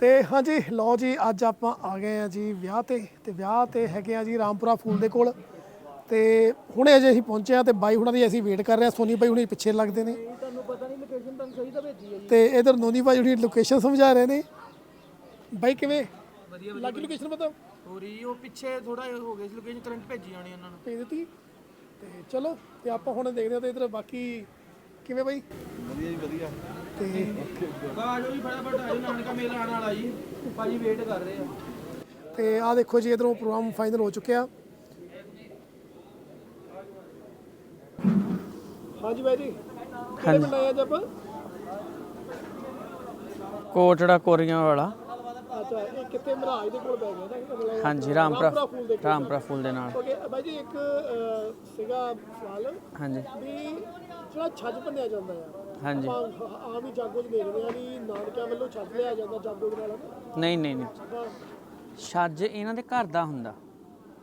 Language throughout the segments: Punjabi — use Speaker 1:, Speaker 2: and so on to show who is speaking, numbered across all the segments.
Speaker 1: ਤੇ ਹਾਂਜੀ ਲਓ ਜੀ ਅੱਜ ਆਪਾਂ ਆ ਗਏ ਆ ਜੀ ਵਿਆਹ ਤੇ ਤੇ ਵਿਆਹ ਤੇ ਹੈਗੇ ਆ ਜੀ ਰਾਮਪੁਰਾ ਫੂਲ ਦੇ ਕੋਲ। ਤੇ ਹੁਣੇ ਅਜੇ ਅਸੀਂ ਪਹੁੰਚੇ ਆ ਤੇ ਬਾਈ ਹੁਣਾਂ ਦੀ ਅਸੀਂ ਵੇਟ ਕਰ ਰਹੇ ਆ ਸੋਨੀ ਬਾਈ ਹੁਣੀ ਪਿੱਛੇ ਲੱਗਦੇ ਨੇ।
Speaker 2: ਤੁਹਾਨੂੰ ਪਤਾ ਨਹੀਂ ਲੋਕੇਸ਼ਨ ਤੁਹਾਨੂੰ ਸਹੀ ਤਾਂ ਭੇਜੀ ਹੈ ਜੀ
Speaker 1: ਤੇ ਇਧਰ ਨੋਨੀ ਬਾਈ ਹੁਣੀ ਲੋਕੇਸ਼ਨ ਸਮਝਾ ਰਹੇ ਨੇ। ਬਾਈ ਕਿਵੇਂ?
Speaker 2: ਵਧੀਆ
Speaker 1: ਲੱਗੀ ਲੋਕੇਸ਼ਨ ਪਤਾ
Speaker 2: ਹੋ ਰਹੀ ਉਹ ਪਿੱਛੇ ਥੋੜਾ ਹੋ ਗਿਆ ਸੀ ਲੋਕੇਸ਼ਨ ਕਰੰਟ ਭੇਜੀ ਜਾਣੀ ਉਹਨਾਂ ਨੂੰ।
Speaker 1: ਭੇਜ ਦਿੱਤੀ। ਤੇ ਚਲੋ ਤੇ ਆਪਾਂ ਹੁਣ ਦੇਖਦੇ ਆ ਤੇ ਇਧਰ ਬਾਕੀ ਕਿਵੇਂ ਬਾਈ?
Speaker 3: ਵਧੀਆ ਜੀ ਵਧੀਆ।
Speaker 1: ਤੇ
Speaker 2: ਬਾਜੋ ਵੀ ਫਟਾਫਟ ਆਜੋ ਨਾਨਕਾ ਮੇਲਾ ਆਣ ਵਾਲਾ ਜੀ। ਭਾਜੀ ਵੇਟ ਕਰ ਰਹੇ ਆ।
Speaker 1: ਤੇ ਆਹ ਦੇਖੋ ਜੀ ਇਧਰੋਂ ਪ੍ਰੋਗਰਾਮ ਫਾਈਨਲ ਹੋ ਚੁੱਕਿਆ। ਹਾਂਜੀ ਬਾਈ ਜੀ ਕਿਹੜੇ ਪਿੰਡ ਆਏ ਅੱਜ ਆਪਾਂ?
Speaker 4: ਕੋਟੜਾ ਕੋਰੀਆਂ ਵਾਲਾ।
Speaker 1: ਅੱਛਾ ਇਹ ਕਿੱਥੇ ਮਹਾਰਾਜ ਦੇ ਕੋਲ ਪੈ ਗਿਆ ਨਾ ਮਤਲਬ
Speaker 4: ਹਾਂਜੀ ਰਾਮਪੁਰਾ
Speaker 1: ਰਾਮਪੁਰਾ ਫੂਲ ਦੇ
Speaker 4: ਨਾਲ।
Speaker 1: ਓਕੇ ਬਾਈ ਜੀ ਇੱਕ ਅਹ, ਸੀਗਾ ਸਵਾਲ
Speaker 4: ਹਾਂਜੀ।
Speaker 1: ਵੀ ਜਿਹੜਾ ਛੱਜ ਭੰਨਿਆ ਜਾਂਦਾ ਆ
Speaker 4: ਹਾਂਜੀ।
Speaker 1: ਆਪਾਂ ਆਮ ਹੀ ਜਾਗੋ 'ਚ ਦੇਖਦੇ ਆ ਵੀ ਨਾਨਕਿਆਂ ਵੱਲੋਂ ਛੱਜ ਲਿਆ ਜਾਂਦਾ ਜਾਗੋ ਦੇ ਨਾਲ ਹਨਾ।
Speaker 4: ਨਹੀਂ ਨਹੀਂ ਛੱਜ। ਇਹਨਾਂ ਦੇ ਘਰ ਦਾ ਹੁੰਦਾ।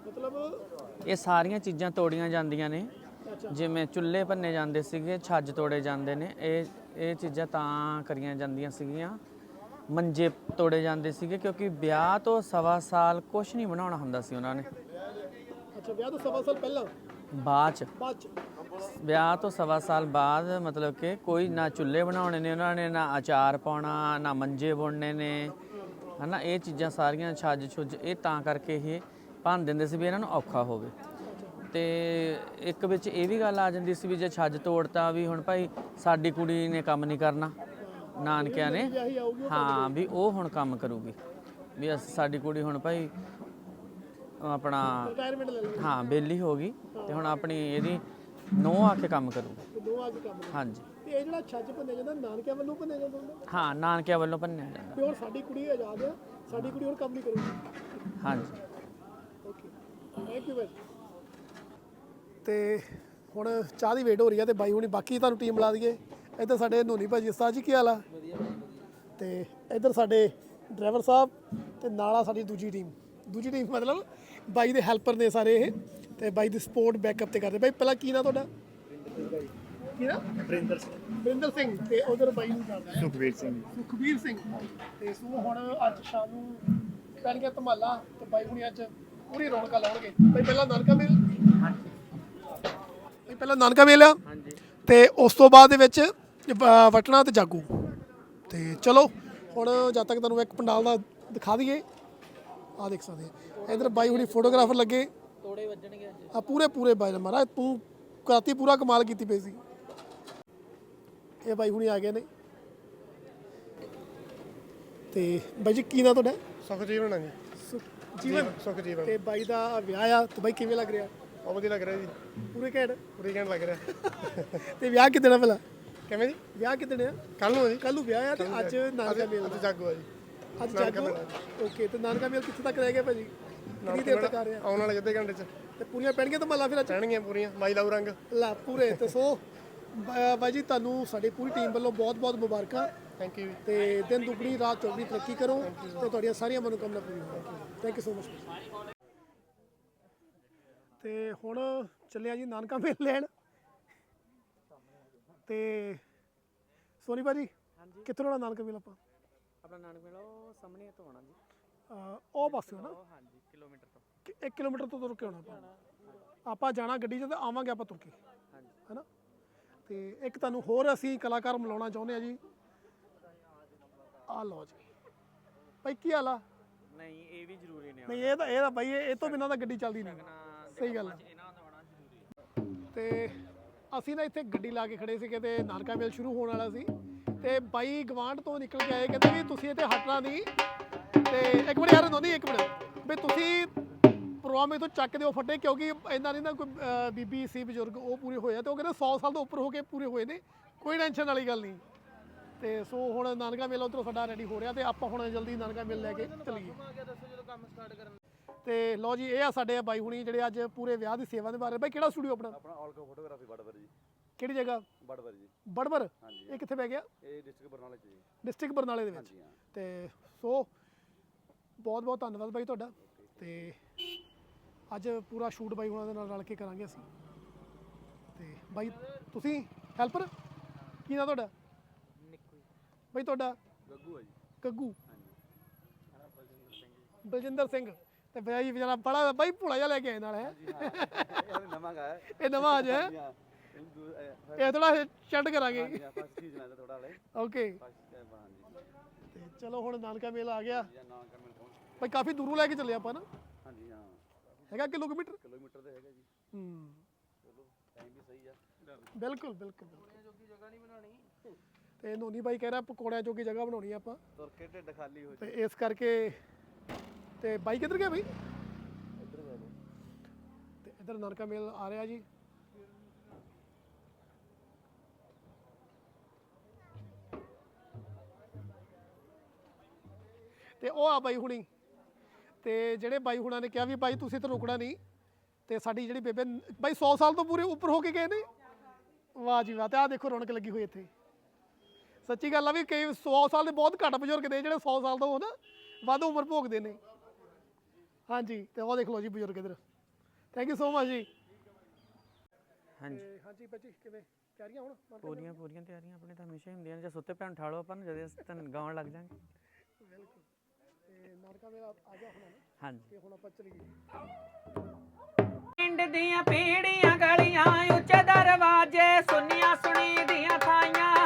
Speaker 1: ਮਤਲਬ
Speaker 4: ਇਹ ਸਾਰੀਆਂ ਚੀਜ਼ਾਂ ਤੋੜੀਆਂ ਜਾਂਦੀਆਂ ਨੇ। ਜਿਵੇਂ ਚੁੱਲ੍ਹੇ ਭੰਨੇ ਜਾਂਦੇ ਸੀਗੇ ਛੱਜ ਤੋੜੇ ਜਾਂਦੇ ਨੇ। ਇਹ ਇਹ ਚੀਜ਼ਾਂ ਤਾਂ ਕਰੀਆਂ ਜਾਂਦੀਆਂ ਸੀਗੀਆਂ। ਮੰਜੇ ਤੋੜੇ ਜਾਂਦੇ ਸੀਗੇ ਕਿਉਂਕਿ ਵਿਆਹ ਤੋਂ ਸਵਾ ਸਾਲ ਕੁਝ ਨਹੀਂ ਬਣਾਉਣਾ ਹੁੰਦਾ ਸੀ ਉਹਨਾਂ ਨੇ।
Speaker 1: ਅੱਛਾ ਵਿਆਹ ਤੋਂ ਸਵਾ ਸਾਲ ਪਹਿਲਾਂ?
Speaker 4: ਬਾਅਦ ਚ।
Speaker 1: ਬਾਅਦ 'ਚ।
Speaker 4: ਵਿਆਹ ਤੋਂ ਸਵਾ ਸਾਲ ਬਾਅਦ ਮਤਲਬ ਕਿ ਕੋਈ ਨਾ ਚੁੱਲ੍ਹੇ ਬਣਾਉਣੇ ਨੇ ਉਹਨਾਂ ਨੇ ਨਾ ਅਚਾਰ ਪਾਉਣਾ ਨਾ ਮੰਜੇ ਬੁਣਨੇ ਨੇ। ਹਨਾ ਇਹ ਚੀਜ਼ਾਂ ਸਾਰੀਆਂ ਛੱਜ ਛੁੱਜ ਇਹ ਤਾਂ ਕਰਕੇ ਇਹ ਭੰਨ ਦਿੰਦੇ ਸੀ ਵੀ ਇਹਨਾਂ ਨੂੰ ਔਖਾ ਹੋਵੇ। ਤੇ ਇੱਕ ਵਿੱਚ ਇਹ ਵੀ ਗੱਲ ਆ ਜਾਂਦੀ ਸੀ ਵੀ ਜੇ ਛੱਜ ਤੋੜਤਾ ਵੀ ਹੁਣ ਭਾਈ ਸਾਡੀ ਕੁੜੀ ਨੇ ਕੰਮ ਨਹੀਂ ਕਰਨਾ। ਨਾਨਕਿਆਂ ਨੇ ਹਾਂ ਵੀ ਉਹ ਹੁਣ ਕੰਮ ਕਰੂਗੀ। ਵੀ ਅਸੀਂ- ਸਾਡੀ ਕੁੜੀ ਹੁਣ ਭਾਈ ਆਪਣਾ
Speaker 1: ਰਿਟਾਇਰਮੈਂਟ ਲੈ ਲਈ
Speaker 4: ਹਾਂ ਬੇਲੀ ਹੋ ਗਈ ਤੇ ਹੁਣ ਆਪਣੀ ਇਹਦੀ ਨੋ ਆ ਕੇ ਕੰਮ ਕਰੂਗੀ।
Speaker 1: ਤੇ ਦੋ ਆ ਕੇ ਕੰਮ
Speaker 4: ਹਾਂਜੀ।
Speaker 1: ਤੇ ਇਹ ਜਿਹੜਾ ਛੱਜ ਭੰਨਿਆ ਜਾਂਦਾ ਨਾਨਕਿਆਂ ਵੱਲੋਂ ਭੰਨਿਆ ਜਾਂਦਾ ਹੁੰਦਾ?
Speaker 4: ਹਾਂ ਨਾਨਕਿਆਂ ਵੱਲੋਂ ਭੰਨਿਆ ਜਾਂਦਾ।
Speaker 1: ਤੇ ਹੁਣ ਸਾਡੀ ਕੁੜੀ ਆਜ਼ਾਦ ਆ ਸਾਡੀ ਕੁੜੀ ਹੁਣ ਕੰਮ ਨਹੀਂ ਕਰੂਗੀ।
Speaker 4: ਹਾਂਜੀ।
Speaker 1: ਓਕੇ। ਥੈਂਕ ਯੂ ਬਾਈ ਤੇ ਹੁਣ ਚਾਹ ਦੀ ਵੇਟ ਹੋ ਰਹੀ ਆ ਤੇ ਬਾਈ ਹੁਣੀ ਬਾਕੀ ਤੁਹਾਨੂੰ ਟੀਮ ਬੁਲਾ ਦਈਏ। ਇੱਧਰ ਸਾਡੇ ਨੋਨੀ ਭਾਜੀ ਉਸਤਾਦ ਜੀ ਕੀ ਹਾਲ ਆ? ਤੇ ਇੱਧਰ ਸਾਡੇ ਡਰਾਈਵਰ ਸਾਹਿਬ ਤੇ ਨਾਲ ਸਾਡੀ ਦੂਜੀ ਟੀਮ। ਦੂਜੀ ਟੀਮ ਮਤਲਬ ਬਾਈ ਦੇ ਹੈਲਪਰ ਨੇ ਸਾਰੇ ਇਹ ਤੇ ਬਾਈ ਦੀ ਸਪੋਰਟ ਬੈਕਅਪ ਤੇ ਕਰਦੇ। ਬਾਈ ਪਹਿਲਾਂ ਕੀ ਨਾ ਤੁਹਾਡਾ? ਕੀ ਨਾ?
Speaker 3: ਵਰਿੰਦਰ ਸਿੰਘ।
Speaker 1: ਬਰਿੰਦਰ ਸਿੰਘ ਤੇ ਉਧਰ ਬਾਈ ਨੂੰ ਜਾਣਦਾ
Speaker 3: ਸੁਖਵੀਰ ਸਿੰਘ।
Speaker 1: ਸੁਖਬੀਰ ਸਿੰਘ। ਤੇ ਸੋ ਹੁਣ ਅੱਜ ਸ਼ਾਮ ਨੂੰ ਧਮਾਲਾ ਤੇ ਬਾਈ ਹੁਣੀ ਅੱਜ ਪੂਰੀ ਰੌਣਕਾਂ ਲਾਉਣਗੇ। ਬਈ ਪਹਿਲਾਂ ਨਾਨਕਾ ਮੇਲ? ਬਈ ਪਹਿਲਾਂ ਨਾਨਕਾ ਮੇਲ ਆ?
Speaker 4: ਹਾਂਜੀ।
Speaker 1: ਤੇ ਉਸ ਤੋਂ ਬਾਅਦ ਦੇ ਵਿੱਚ ਵਟਣਾ ਤੇ ਜਾਗੂ। ਤੇ ਚਲੋ ਹੁਣ ਜਦ ਤੱਕ ਤੁਹਾਨੂੰ ਇੱਕ ਪੰਡਾਲ ਦਾ ਦਿਖਾ ਦਈਏ ਆ ਦੇਖ ਸਕਦੇ ਆ ਇਧਰ ਬਾਈ ਹੁਣੀ ਫੋਟੋਗ੍ਰਾਫਰ ਲੱਗੇ।
Speaker 4: ਤੋੜੇ ਵੱਜਣਗੇ ਅੱਜ।
Speaker 1: ਆ ਪੂਰੇ ਪੂਰੇ ਬਾਈ ਨੇ ਮਹਾਰਾਜ ਤੂੰ ਕਰਾਤੀ ਪੂਰਾ ਕਮਾਲ ਕੀਤੀ ਪਈ ਸੀ। ਇਹ ਬਾਈ ਹੁਣੀ ਆ ਗਏ ਨੇ। ਤੇ ਬਾਈ ਜੀ ਕੀ ਨਾਂ ਤੁਹਾਡਾ?
Speaker 3: ਸੁਖਜੀਵਨ ਜੀ।
Speaker 1: ਸੁਖ- ਜੀਵਨ
Speaker 3: ਸੁਖਜੀਵਨ।
Speaker 1: ਤੇ ਬਾਈ ਦਾ ਵਿਆਹ ਆ ਤੇ ਬਾਈ ਕਿਵੇਂ ਲੱਗ ਰਿਹਾ?
Speaker 3: ਬਹੁਤ ਵਧੀਆ ਲੱਗ ਰਿਹਾ ਜੀ।
Speaker 1: ਪੂਰੇ ਘੈਂਟ?
Speaker 3: ਪੂਰੀ ਘੰਟ ਲੱਗ ਰਿਹਾ।
Speaker 1: ਤੇ ਵਿਆਹ ਕਿਦਣ ਆ ਭਲਾ
Speaker 3: ਕਿਵੇਂ ਜੀ?
Speaker 1: ਵਿਆਹ ਕਿਦਣ ਆ?
Speaker 3: ਕੱਲ ਨੂੰ ਆ ਜੀ।
Speaker 1: ਕੱਲ ਨੂੰ ਵਿਆਹ ਆ ਤੇ ਅੱਜ ਨਾਨਕਾ ਮੇਲ
Speaker 3: ਅੱਜ ਜਾਗੋ ਆ ਜੀ।
Speaker 1: ਅੱਜ ਜਾਗੋ? ਓਕੇ ਤੇ ਨਾਨਕਾ ਮੇਲ ਕਿੱਥੇ ਤੱਕ ਰਹਿ ਗਿਆ ਭਾਜੀ? ਕਿੰਨੀ ਦੇਰ ਤੱਕ ਆ ਰਿਹਾ?
Speaker 3: ਆਉਣ ਵਾਲੇ ਅੱਧੇ ਘੰਟੇ ਚ।
Speaker 1: ਤੇ ਪੂਰੀਆਂ ਪੈਣਗੀਆਂ ਤਾਂ ਮੱਲਾ ਫਿਰ
Speaker 3: ਪੈਣਗੀਆਂ ਪੂਰੀਆਂ ਮਾਈ ਲਾਉ ਰੰਗ।
Speaker 1: ਲਾ ਪੂਰੇ ਤੇ ਸੋ ਬਾਈ ਜੀ ਤੁਹਾਨੂੰ ਸਾਡੀ ਪੂਰੀ ਟੀਮ ਵੱਲੋਂ ਬਹੁਤ ਬਹੁਤ ਮੁਬਾਰਕਾਂ।
Speaker 3: ਥੈਂਕ ਯੂ
Speaker 1: ਤੇ ਦਿਨ ਦੁਗਣੀ ਰਾਤ ਚੌਗਣੀ ਤਰੱਕੀ ਕਰੋ ਤੇ ਤੁਹਾਡੀਆਂ ਸਾਰੀਆਂ ਮਨੋਕਾਮਨਾ ਪੂਰੀਆਂ ਹੋਣ। ਥੈਂਕ ਯੂ ਸੋ ਮਚ ਤੇ ਹੁਣ ਚੱਲਿਆ ਜੀ ਨਾਨਕਾ ਮੇਲ ਲੈਣ। ਤੇ ਸੋਨੀ ਭਾਜੀ ਕਿੱਥੋਂ ਲੈਣਾ ਨਾਨਕਾ ਮੇਲ ਆਪਾਂ?
Speaker 4: ਆਪਣਾ ਨਾਨਕ ਮੇਲਾ ਉਹ ਸਾਹਮਣੇ ਤੋਂ ਆਉਣਾ ਜੀ।
Speaker 1: ਅਹ ਉਹ ਨਾ?
Speaker 4: ਉਹ ਹਾਂਜੀ ਕਿਲੋਮੀਟਰ ਤੋਂ।
Speaker 1: 1 ਕਿਲੋਮੀਟਰ ਤੋਂ ਤੁਰ ਕੇ ਆਉਣਾ ਆਪਾਂ। ਆਪਾਂ ਜਾਣਾ ਗੱਡੀ 'ਚ ਤੇ ਆਵਾਂਗੇ ਆਪਾਂ ਤੁਰ ਕੇ
Speaker 4: ਹਾਂਜੀ।
Speaker 1: ਹੈਨਾ? ਤੇ ਇੱਕ ਤੁਹਾਨੂੰ ਹੋਰ ਅਸੀਂ ਕਲਾਕਾਰ ਮਿਲਾਉਣਾ ਚਾਹੁੰਦੇ ਆ ਜੀ। ਆ ਲਓ ਜੀ। ਭਾਈ ਕੀ ਹਾਲ ਆ?
Speaker 4: ਨਹੀਂ ਇਹ ਵੀ ਜ਼ਰੂਰੀ ਨੇ
Speaker 1: ਨਹੀਂ ਇਹ ਤਾਂ ਇਹ ਤਾਂ ਬਾਈ ਇਹ ਇਹ ਤੋਂ ਬਿਨਾਂ ਤਾਂ ਗੱਡੀ ਚੱਲਦੀ ਨਹੀਂ। ਸਹੀ ਗੱਲ ਆ।
Speaker 4: ਇਹਨਾਂ ਦਾ ਹੋਣਾ ਜ਼ਰੂਰੀ
Speaker 1: ਤੇ ਅਸੀਂ ਨਾ ਇੱਥੇ ਗੱਡੀ ਲਾ ਕੇ ਖੜੇ ਸੀਗੇ ਤੇ ਨਾਨਕਾ ਮੇਲ ਸ਼ੁਰੂ ਹੋਣ ਵਾਲਾ ਸੀ। ਤੇ ਬਾਈ ਗਵਾਂਢ ਤੋਂ ਨਿਕਲ ਕੇ ਆਏ, ਕਹਿੰਦੇ ਵੀ ਤੁਸੀਂ ਇੱਥੇ ਹਟਣਾ ਨਹੀਂ। ਤੇ ਇੱਕ ਮਿੰਟ ਯਾਰ, ਨੋਨੀ, ਇੱਕ ਮਿੰਟ। ਵੀ ਤੁਸੀਂ ਪ੍ਰੋਗਰਾਮ ਇਥੋਂ ਚੱਕ ਦਿਓ ਫੱਟੇ, ਕਿਉਂਕਿ ਇਹਨਾਂ ਨਹੀਂ ਨਾ ਕੋਈ ਬੀਬੀ, ਸੀ ਬਜ਼ੁਰਗ, ਉਹ ਪੂਰੇ ਹੋਏ ਆ ਤੇ ਉਹ ਕਹਿੰਦੇ 100 ਸਾਲ ਤੋਂ ਉੱਪਰ ਹੋ ਕੇ ਪੂਰੇ ਹੋਏ ਨੇ, ਕੋਈ ਟੈਨਸ਼ਨ ਵਾਲੀ ਗੱਲ ਨਹੀਂ। ਤੇ ਸੋ ਹੁਣ ਨਾਨਕਾ ਮੇਲ ਉਧਰੋਂ ਸਾਡਾ ਰੈਡੀ ਹੋ ਰਿਹਾ ਤੇ ਆਪਾਂ ਹੁਣ ਜਲਦੀ ਨਾਨਕਾ ਮੇਲ ਲੈ ਕੇ ਚੱਲੀਏ। ਤੇ ਲਓ ਜੀ ਇਹ ਆ ਸਾਡੇ ਬਾਈ ਹੁਣੀ ਜਿਹੜੇ ਅੱਜ ਪੂਰੇ ਵਿਆਹ ਦੀ ਸੇਵਾ ਨਿਭਾ ਰਹੇ। ਬਾਈ ਕਿਹੜਾ ਸਟੂਡੀਓ ਆਪਣਾ?
Speaker 5: ਆਪਣਾ ਆਲਕੋ ਫੋਟੋਗ੍ਰਾਫੀ ਬੜਵਰ ਜੀ।
Speaker 1: ਕਿਹੜੀ ਜਗ੍ਹਾ?
Speaker 5: ਬੜਵਰ ਜੀ।
Speaker 1: ਬੜਬਰ?
Speaker 5: ਹਾਂਜੀ।
Speaker 1: ਇਹ ਕਿੱਥੇ ਪੈ ਗਿਆ?
Speaker 5: ਇਹ ਡਿਸਟ੍ਰਿਕਟ ਬਰਨਾਲਾ ਚ ਜੀ।
Speaker 1: ਡਿਸਟ੍ਰਿਕਟ ਬਰਨਾਲੇ ਦੇ ਵਿੱਚ?
Speaker 5: ਹਾਂਜੀ ਹਾਂ।
Speaker 1: ਤੇ ਸੋ ਬਹੁਤ ਬਹੁਤ ਧੰਨਵਾਦ ਬਾਈ ਤੁਹਾਡਾ। ਤੇ ਅੱਜ ਪੂਰਾ ਸ਼ੂਟ ਬਾਈ ਉਹਨਾਂ ਦੇ ਨਾਲ ਰਲ ਕੇ ਕਰਾਂਗੇ ਅਸੀਂ। ਤੇ ਬਾਈ ਤੁਸੀਂ ਹੈਲਪਰ ਕੀ ਨਾਂ ਤੁਹਾਡਾ?
Speaker 4: ਨਿੱਕੂ
Speaker 1: ਬਾਈ ਤੁਹਾਡਾ
Speaker 5: ਗੱਗੂ ਆ ਜੀ।
Speaker 1: ਗੱਗੂ?
Speaker 5: ਹਾਂਜੀ।
Speaker 1: ਬਲਜਿੰਦਰ ਸਿੰਘ। ਤੇ ਬਾਈ ਵਿਚਾਰਾ ਬੜਾ ਬਾਈ ਭੋਲਾ ਜਿਹਾ ਲੈ ਕੇ ਆਏ ਨਾਲ ਹੈ।
Speaker 5: ਇਹ ਨਵਾਂ ਗਾ
Speaker 1: ਇਹ ਨਵਾਂ ਅੱਜ ਹੈ।
Speaker 5: ਹਾਂ। ਇਹ
Speaker 1: ਥੋੜਾ ਚੈੱਟ ਕਰਾਂਗੇ। ਓਕੇ। ਤੇ ਚਲੋ ਹੁਣ ਨਾਨਕਾ ਮੇਲਾ ਆ ਗਿਆ।
Speaker 5: ਜਾਂ
Speaker 1: ਬਾਈ ਕਾਫੀ ਦੂਰੋਂ ਲੈ ਕੇ ਚੱਲੇ ਆਪਾਂ ਨਾ।
Speaker 5: ਹਾਂਜੀ ਹਾਂ।
Speaker 1: ਹੈਗਾ ਕਿਲੋਮੀਟਰ?
Speaker 5: ਕਿਲੋਮੀਟਰ ਤੇ ਹੈਗਾ ਜੀ।
Speaker 1: ਹੂੰ।
Speaker 5: ਚਲੋ ਟਾਈਮ ਵੀ ਸਹੀ ਆ।
Speaker 1: ਬਿਲਕੁਲ ਬਿਲਕੁਲ ਤੇ ਨੋਨੀ ਬਾਈ ਕਹਿ ਰਿਹਾ ਪਕੌੜਿਆਂ ਜੋਗੀ ਜਗ੍ਹਾ ਬਣਾਉਣੀ ਆਪਾਂ।
Speaker 5: ਤੁਰ ਕੇ ਢਿੱਡ ਖਾਲੀ ਹੋ
Speaker 1: ਤੇ ਇਸ ਕਰਕੇ ਤੇ ਬਾਈ ਕਿੱਧਰ ਗਿਆ ਬਈ?
Speaker 5: ਇੱਧਰ ਜਾ।
Speaker 1: ਤੇ ਇਧਰ ਨਰਕਾ ਮੇਲ ਆ ਰਿਹਾ ਜੀ। ਤੇ ਉਹ ਆ ਬਾਈ ਹੁਣੀ। ਤੇ ਜਿਹੜੇ ਬਾਈ ਹੁਣਾਂ ਨੇ ਕਿਹਾ ਵੀ ਬਾਈ ਤੁਸੀਂ ਤਾਂ ਰੁਕਣਾ ਨਹੀਂ ਤੇ ਸਾਡੀ ਜਿਹੜੀ ਬੇਬੇ ਨ- ਬਾਈ 100 ਸਾਲ ਤੋਂ ਪੂਰੇ ਉੱਪਰ ਹੋ ਕੇ ਗਏ ਨੇ। ਵਾਹ ਜੀ ਵਾਹ ਤੇ ਆ ਦੇਖੋ ਰੌਣਕ ਲੱਗੀ ਹੋਈ ਇੱਥੇ। ਸੱਚੀ ਗੱਲ ਆ ਵੀ ਕਈ 100 ਸਾਲ ਦੇ ਬਹੁਤ ਘੱਟ ਬਜ਼ੁਰਗ ਨੇ ਜਿਹੜੇ 100 ਸਾਲ ਤੋਂ ਹੋਣ ਵੱਧ ਉਮਰ ਭੋਗਦੇ ਨੇ। ਹਾਂਜੀ ਤੇ ਉਹ ਦੇਖ ਲਓ ਜੀ ਬਜ਼ੁਰਗ ਇਧਰ। ਥੈਂਕ ਯੂ ਸੋ ਮਚ ਜੀ।
Speaker 6: ਹਾਂਜੀ।
Speaker 1: ਤੇ ਹਾਂਜੀ ਬੱਚੀ ਕਿਵੇਂ? ਤਿਆਰੀਆਂ ਹੁਣ? ਮਾਰ
Speaker 6: ਪੂਰੀਆਂ ਪੂਰੀਆਂ ਤਿਆਰੀਆਂ ਆਪਣੇ ਤਾਂ ਹਮੇਸ਼ਾ ਹੀ ਹੁੰਦੀਆਂ ਨੇ। ਜੇ ਸੁੱਤੇ ਪੈਣ ਠਾਲੋ ਆਪਾਂ ਨੂੰ ਜਦੇ ਅਸੀਂ ਤਾਂ ਗਾਉਣ ਲੱਗ ਜਾਾਂਗੇ
Speaker 1: ਬਿਲਕੁਲ। ਤੇ ਨਾਰਕਾ ਮੇਰਾ ਆ ਗਿਆ ਹੁਣ ਨਾ?
Speaker 6: ਹਾਂਜੀ।
Speaker 1: ਤੇ ਹੁਣ ਆਪਾਂ ਚਲੀਏ।
Speaker 4: ਪਿੰਡ ਦੀਆਂ ਪੀੜੀਆਂ ਗਲੀਆਂ ਉੱਚੇ ਦਰਵਾਜ਼ੇ ਸੁੰਨੀਆਂ ਸੁਣੀ ਦੀਆਂ ਥਾਈਆਂ।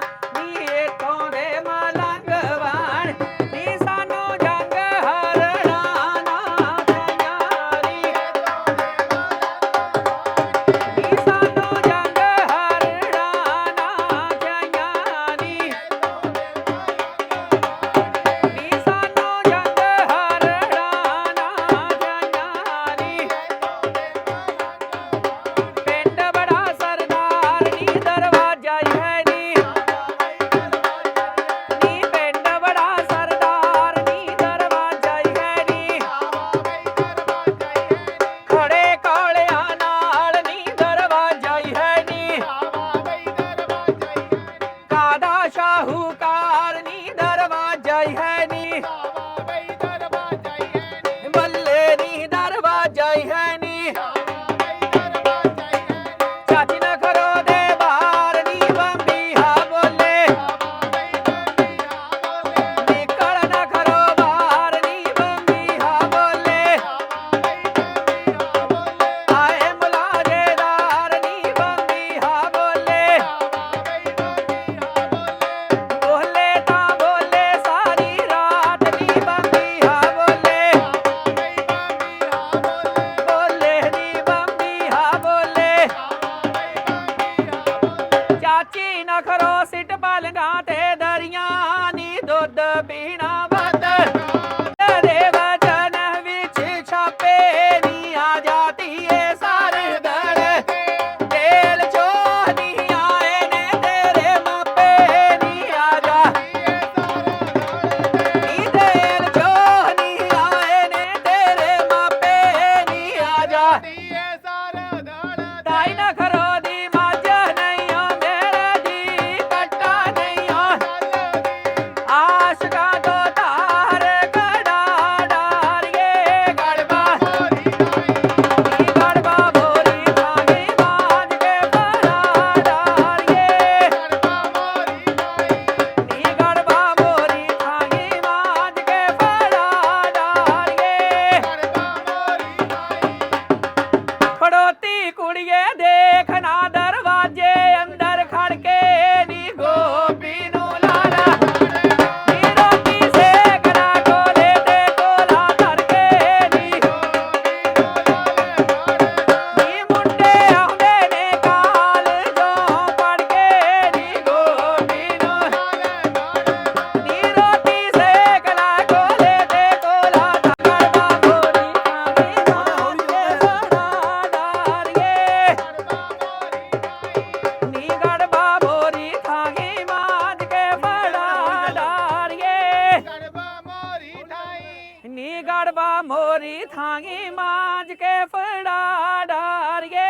Speaker 4: ਮੋਰੀ ਥਾਂਗੀ ਮਾਂਜ ਕੇ ਫੜਾ ਡਾਰੀਏ।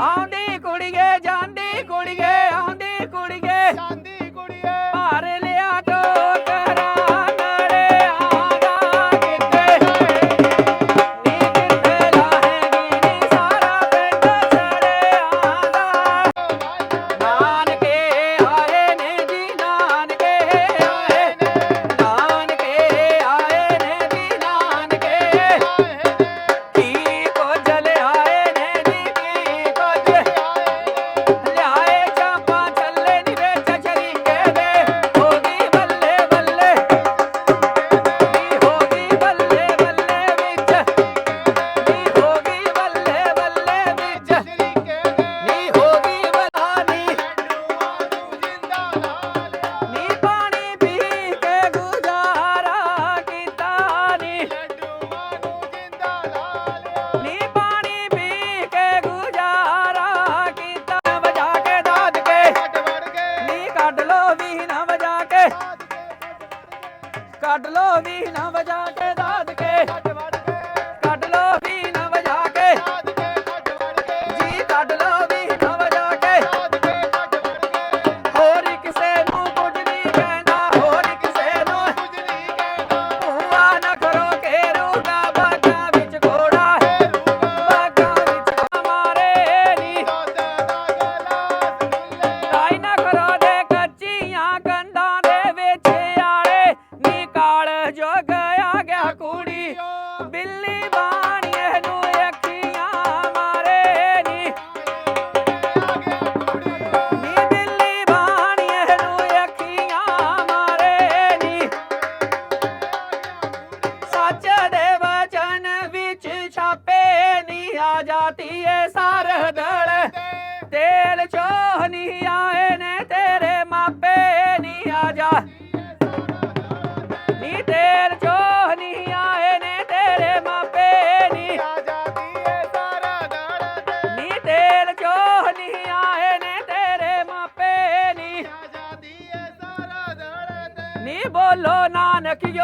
Speaker 4: ਆਉਂਦੀ ਕੁੜੀਏ ਜਾਂਦੀ ਕੁੜੀਏ ਆਉਂਦੀ ਕੁੜੀਏ।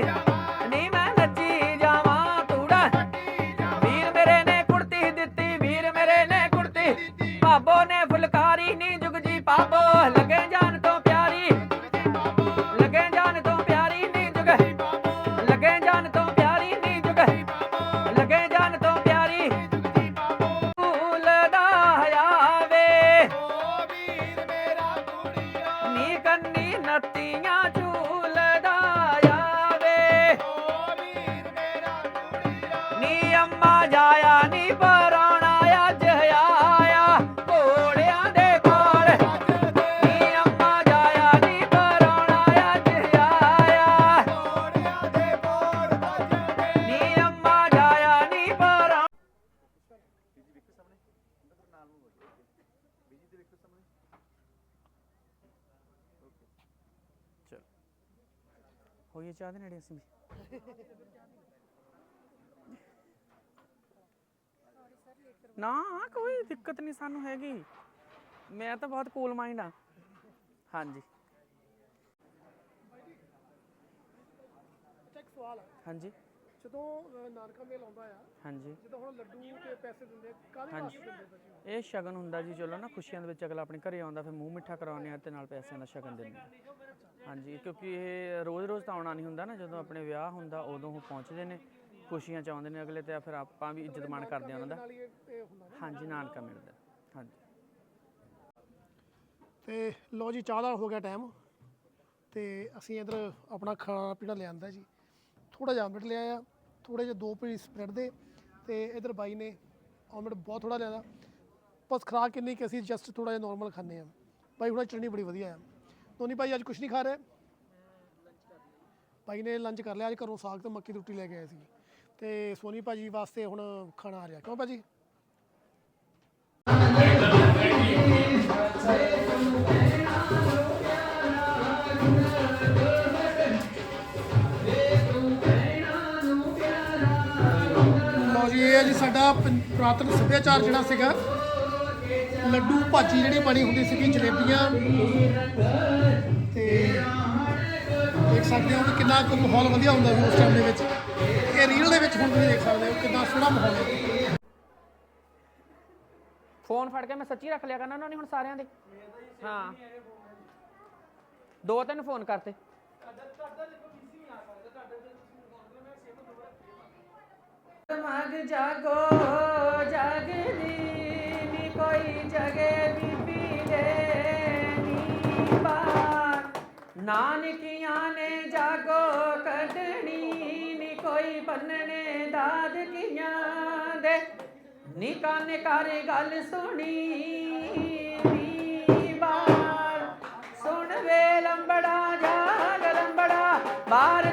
Speaker 4: Yeah. ਹੋਈਏ ਚਾਹ ਦੇ ਨੇੜੇ ਅਸੀਂ ਵੀ। ਨਾ ਕੋਈ ਦਿੱਕਤ ਨਹੀਂ ਸਾਨੂੰ ਹੈਗੀ। ਮੈਂ ਤਾਂ ਬਹੁਤ ਕੂਲ ਮਾਈਂਡ ਆ। ਹਾਂਜੀ।
Speaker 1: ਇੱਕ ਸਵਾਲ ਆ।
Speaker 6: ਹਾਂਜੀ।
Speaker 1: ਜਦੋਂ ਨਾਨਕਾ ਮੇਲ ਆਉਂਦਾ ਆ
Speaker 6: ਹਾਂਜੀ।
Speaker 1: ਜਦੋਂ ਹੁਣ ਲੱਡੂ ਤੇ ਪੈਸੇ ਦਿੰਦੇ ਕਾਹਦੇ
Speaker 6: ਹਾਂਜੀ।
Speaker 1: ਵਾਸਤੇ ਦਿੰਦੇ ਬੱਚੇ
Speaker 6: ਇਹ ਸ਼ਗਨ ਹੁੰਦਾ ਜੀ ਚਲੋ ਨਾ ਖੁਸ਼ੀਆਂ ਦੇ ਵਿੱਚ ਅਗਲਾ ਆਪਣੇ ਘਰੇ ਆਉਂਦਾ ਫਿਰ ਮੂੰਹ ਮਿੱਠਾ ਕਰਾਉਂਦੇ ਆ ਤੇ ਨਾਲ ਪੈਸਿਆਂ ਦਾ ਸ਼ਗਨ ਦਿੰਦੇ ਆ। ਹਾਂਜੀ ਕਿਉਂਕਿ ਇਹ ਰੋਜ਼-ਰੋਜ਼ ਤਾਂ ਆਉਣਾ ਨਹੀਂ ਹੁੰਦਾ ਨਾ ਜਦੋਂ ਆਪਣੇ ਵਿਆਹ ਹੁੰਦਾ ਉਦੋਂ ਉਹ ਪਹੁੰਚਦੇ ਨੇ ਖੁਸ਼ੀਆਂ ਚ ਆਉਂਦੇ ਨੇ ਅਗਲੇ ਤੇ ਫਿਰ ਆਪਾਂ ਵੀ ਇੱਜ਼ਤ ਮਾਣ ਕਰਦੇ ਆ ਉਹਨਾਂ ਦਾ। ਹਾਂਜੀ ਨਾਨਕਾ ਮਿਲਦਾ ਹਾਂਜੀ।
Speaker 1: ਤੇ ਲੋ ਜੀ ਚਾਹ ਦਾ ਹੋ ਗਿਆ ਟਾਈਮ। ਤੇ ਅਸੀਂ ਇਧਰ ਆਪਣਾ ਖਾਣਾ ਪੀਣਾ ਲਿਆਂਦਾ ਜੀ। ਥੋੜਾ ਜਿਹਾ ਆਮਲੇਟ ਲਿਆ ਆ ਥੋੜੇ ਜਿਹੇ ਦੋ ਪੀਸ ਬ੍ਰੈਡ ਦੇ ਤੇ ਇਧਰ ਬਾਈ ਨੇ ਆਮਲੇਟ ਬਹੁਤ ਥੋੜਾ ਲਿਆਦਾ। ਬਸ ਖਰਾਕ ਕਿੰਨੀ ਕਿ ਅਸੀਂ ਜਸਟ ਥੋੜਾ ਜਿਹਾ ਨਾਰਮਲ ਖਾਂਦੇ ਆ ਬਾਈ ਹੁਣ ਚਟਨੀ ਬੜੀ ਵਧੀਆ ਆ। ਦੋਨੀ ਭਾਈ, ਅੱਜ ਕੁਝ ਨਹੀਂ ਖਾ ਰਹੇ। ਭਾਈ ਨੇ ਲੰਚ ਕਰ ਲਿਆ, ਅੱਜ ਘਰੋਂ ਸਾਗ ਤੇ ਮੱਕੀ ਦੀ ਰੋਟੀ ਲੈ ਕੇ ਆਏ ਸੀ। ਤੇ ਸੋਨੀ ਭਾਜੀ ਵਾਸਤੇ ਹੁਣ ਖਾਣਾ ਆ ਰਿਹਾ। ਕਿਉਂ ਭਾਜੀ? ਲਓ ਜੀ, ਇਹ ਹੈ ਜੀ ਸਾਡਾ ਪੰ- ਪੁਰਾਤਨ ਸੱਭਿਆਚਾਰ ਜਿਹੜਾ ਸੀਗਾ ਲੱਡੂ ਭਾਜੀ ਜਿਹੜੀ ਬਣੀ ਹੁੰਦੀ ਸੀਗੀ ਜਲੇਬੀਆਂ। ਤੇ ਦੇਖ ਸਕਦੇ ਹੋ ਕਿ ਕਿੰਨਾ ਕੁ ਮਾਹੌਲ ਵਧੀਆ ਹੁੰਦਾ ਸੀ ਉਸ ਟਾਈਮ ਦੇ ਵਿੱਚ। ਇਹ ਰੀਲ ਦੇ ਵਿੱਚ ਹੁਣ ਤੁਸੀਂ ਦੇਖ ਸਕਦੇ ਹੋ ਕਿੰਨਾ ਸੋਹਣਾ ਮਾਹੌਲ ਹੈ।
Speaker 4: ਫੋਨ ਫੜ ਕੇ ਮੈਂ ਸੱਚੀ ਰੱਖ ਲਿਆ ਕਰਨਾ ਉਹਨਾਂ ਨੇ ਹੁਣ ਸਾਰਿਆਂ ਦੇ। ਹਾਂ। ਦੋ ਤਿੰਨ ਫੋਨ ਕਰਤੇ। ਮਗ ਜਾਗੋ ਜਾਗਦੀ। ਕੋਈ ਜਗੇ ਬੀਬੀ ਦੇ ਨੀ ਬਾਤ ਨਾਨਕੀਆਂ ਨੇ ਜਾਗੋ ਕੱਢਣੀ ਨੀ ਕੋਈ ਬੰਨਣੇ ਦਾਦਕੀਆਂ ਦੇ। ਨਿਕਾਨੇ ਕਰੇ ਗੱਲ ਸੁਣੀ ਨੀ ਬਾਤ ਸੁਣ ਵੇ ਲੰਬੜਾ ਜਾ ਲੰਬੜਾ ਬਾਹਰ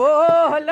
Speaker 4: बोल